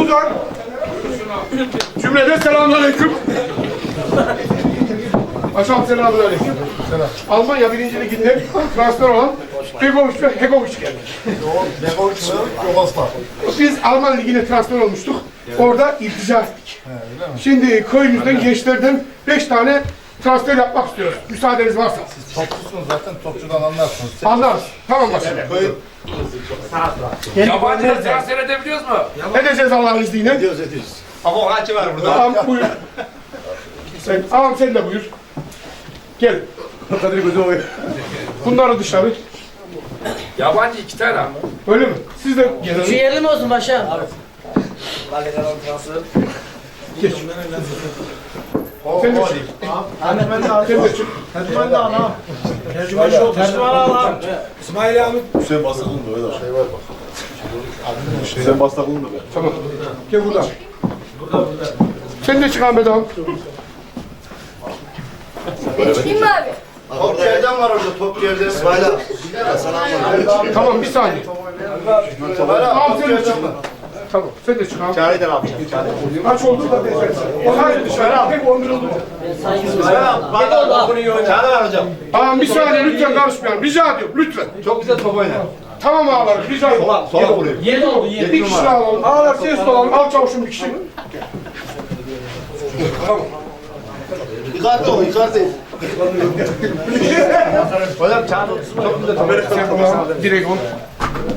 Uzak. Cümleden selamünaleyküm. Paşam selamünaleyküm. Almanya birinci liginde transfer olan Begovic ve Hegovic geldi. Begoviç mı? Yugoslav. Biz Alman ligine transfer olmuştuk. Orada iltica ettik. Şimdi köyümüzden gençlerden beş tane transfer yapmak istiyoruz. Müsaadeniz varsa. Topçusunuz zaten topçudan anlarsınız. Anlarız. Tamam başkanım. Köy Yabancıları transfer edebiliyoruz mu? Edeceğiz Allah'ın izniyle. ediyoruz ediyoruz. Ama kaçı var burada? Ağam buyur. Sen, ağam sen de buyur. Gel. Kadir gözü oluyor. Bunları dışarı. Yabancı iki tane ama. Öyle mi? Siz de Şu gelin. yerli mi olsun başa? Geç. O, Sen de o çık. değil. Sen de çık. Tercüman da ana. Hüseyin Bastaklı'nın da öyle. Şey var bak. Hüseyin Bastaklı'nın da be. Tamam. Gel buradan. Sen de çık Ahmet ağam. Çıkayım mı abi? Top yerden var orada top yerden. İsmail abi. Tamam bir saniye. İsmail abi top sen de çık. yerden var. Tamam. Sen de çık ağam. Çağrı'yı da yapacağım. Kaç oldu da diyeceksin. O hayır dışarı. Tek 11 oldu. Çağrı var hocam. Ağam bir saniye lütfen karışmayalım. Rica ediyorum lütfen. Çok güzel top oynar. Tamam ağalar rica ediyorum. Sola, sola vuruyor. Yedi oldu yedi. Bir kişi daha alalım. Ağalar ses olalım. Al çavuşum bir kişi. Icardi o Icardi. Hocam Çağrı çok güzel top Sen kulağın Dragon.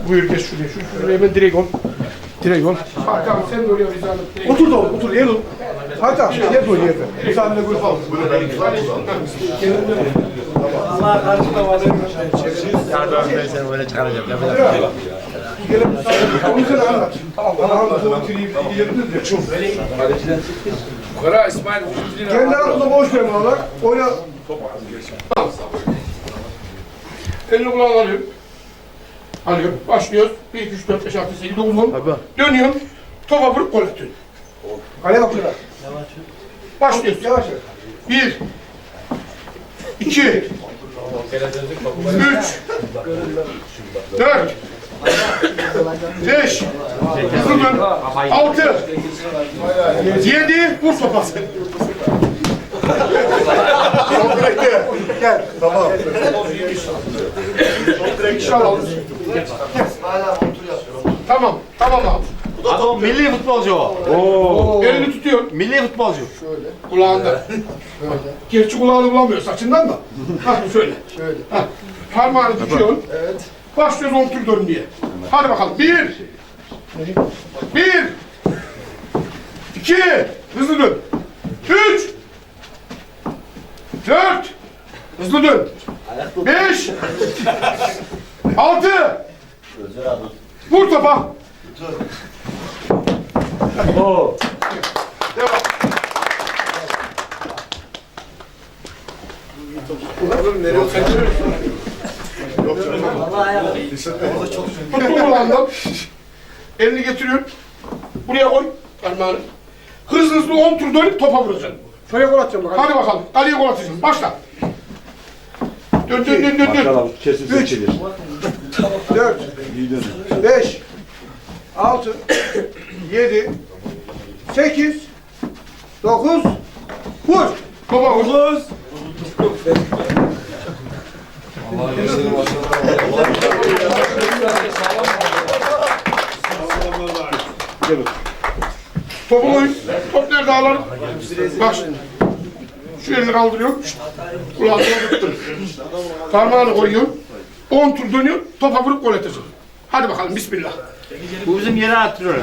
Buyur geç şuraya. Şu şuraya ben Dragon. Dragon. Hakan sen de oraya et. Otur da otur yer ol. Abi, yer ol yerde. Müsaadenle buyur falan. seni böyle çıkaracağım. Onu sen anlat. Tamam, bana anlat. O bitireyim, ilgileniriz ya. Kora İsmail Vücutlu'nun Kendi arasında boş ver bana. Oyna. Elini kulağına alıyorum. Alıyorum. Başlıyoruz. 1, 2, 3, 4, 5, 6, 7, 9, 10. Dönüyorum. Topa vurup gol atıyorum. Kaleye bak şurada. Başlıyoruz. Yavaş yavaş. 1 2 3 4 5 Hızlı dön. 6 7 Vur sopası. Direkti. Gel. Tamam. Tamam. Tamam abi. Adam milli futbolcu o. Elini tutuyor. Milli futbolcu. Kulağında. Gerçi kulağını bulamıyor saçından da. Hah şöyle. Şöyle. Hah. Parmağını tutuyorsun. Evet. Başlıyoruz on tur dönmeye. Hadi bakalım. Bir. Bir. İki. Hızlı dön. Üç. Dört. Hızlı dön. Beş. Altı. Vur topa. Devam. Tuttum kulağından. Elini getiriyorsun. Buraya koy parmağını. Hızlı hızlı 10 tur dönüp topa vuracaksın. Şuraya gol atacağım bak. Hadi bakalım. Kaleye gol atacaksın. Başla. Dön dön dön dön. dön. Kesin seçilir. 4, 5, 6, 7, 8, 9, vur. Topa vur. Topu koyun. Top nerede ağlarım? Bak şimdi. Şu elini kaldırıyorsun. Şşt. Kulağını tuttun. Parmağını koyuyorsun. 10 tur dönüyor. Topa vurup gol edeceksin. Hadi bakalım bismillah. Bu bizim yere attırıyor.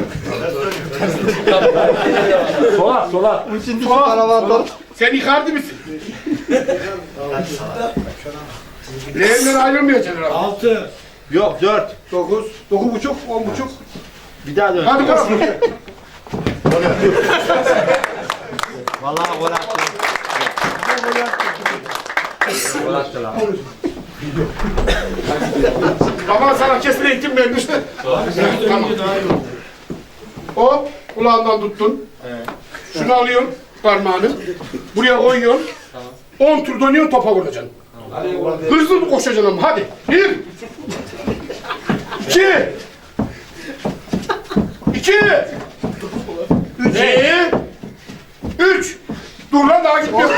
sola sola. Sola. Sen Icardi misin? Leğenden ayrılmayacaksın herhalde. Yok dört. 9, 9 buçuk, 10 buçuk. Bir daha dön. Hadi bakalım. Vallahi gol attı. Gol attı lan. Baba sana kesin eğitim vermişti. tamam. Hop kulağından tuttun. Şunu alıyorsun parmağını. Buraya koyuyorsun. 10 tur dönüyorsun topa vuracaksın. Hızlı mı koşacaksın ama hadi. Bir. İki. İki. Üç. Dur lan daha gitmiyor.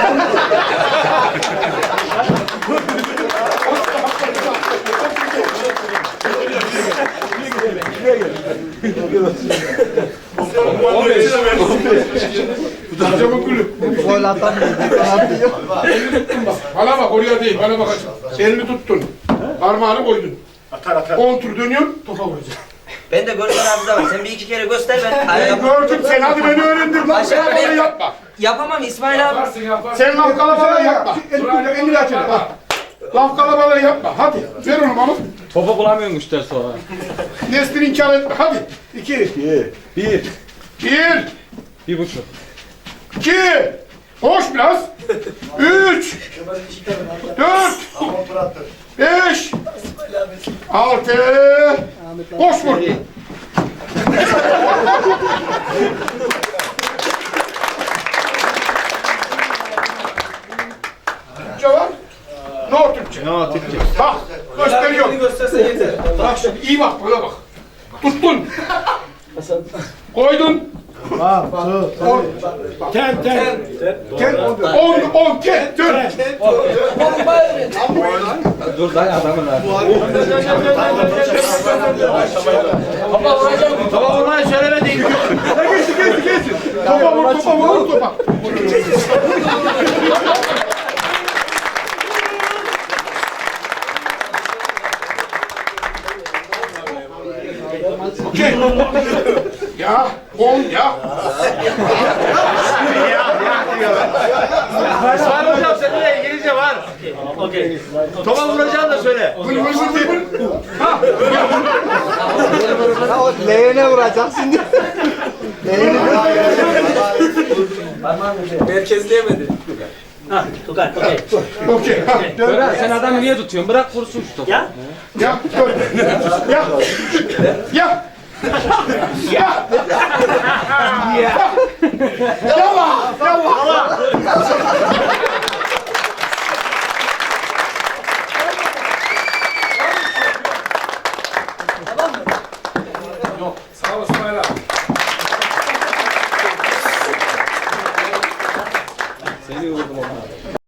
Hocamın gülü. Gol atamıyor. Bak. Bana bak oraya değil bana bakacaksın. Elini tuttun. Parmağını koydun. Atar atar. Kontur dönüyorsun topa vuracaksın. Ben de gördüm hafıza var. Sen bir iki kere göster ben. Yap- gördüm sen hadi beni öğrendir lan. Aşağı Sen ben- böyle yapma. Yapamam İsmail abi. Yaparsın yaparsın. Sen laf kalabalığı yapma. Elini açın. Ha. Laf kalabalığı yapma. Hadi ver onu bana. Topa bulamıyormuşlar sonra. Nesrini inkar etme. Hadi. İki. İki. Bir. Bir. Bir buçuk. İki. Koş biraz. Üç. Dört. Beş. Altı. Koş vur. Bak şimdi iyi bak bana bak. Tuttun. Koydun. On. Ten ten. Ten. On on ten. Dört. Dur lan adamın abi. Topa vurmayı söylemedin. Topa vur topa vur topa. Okey. Ya, on ya. İsmail hocam seninle İngilizce var. Okey. Topa vuracağını da söyle. Vır vır vır vır. Ha, Leğene vuracak şimdi. okey. Ha, dön. Öğren sen adamı niye tutuyorsun? Bırak vursun şu topu. Ya, dön. Ya. Ya. Ya. Ya. Yalla. Yalla. Sağ ol İsmail abi.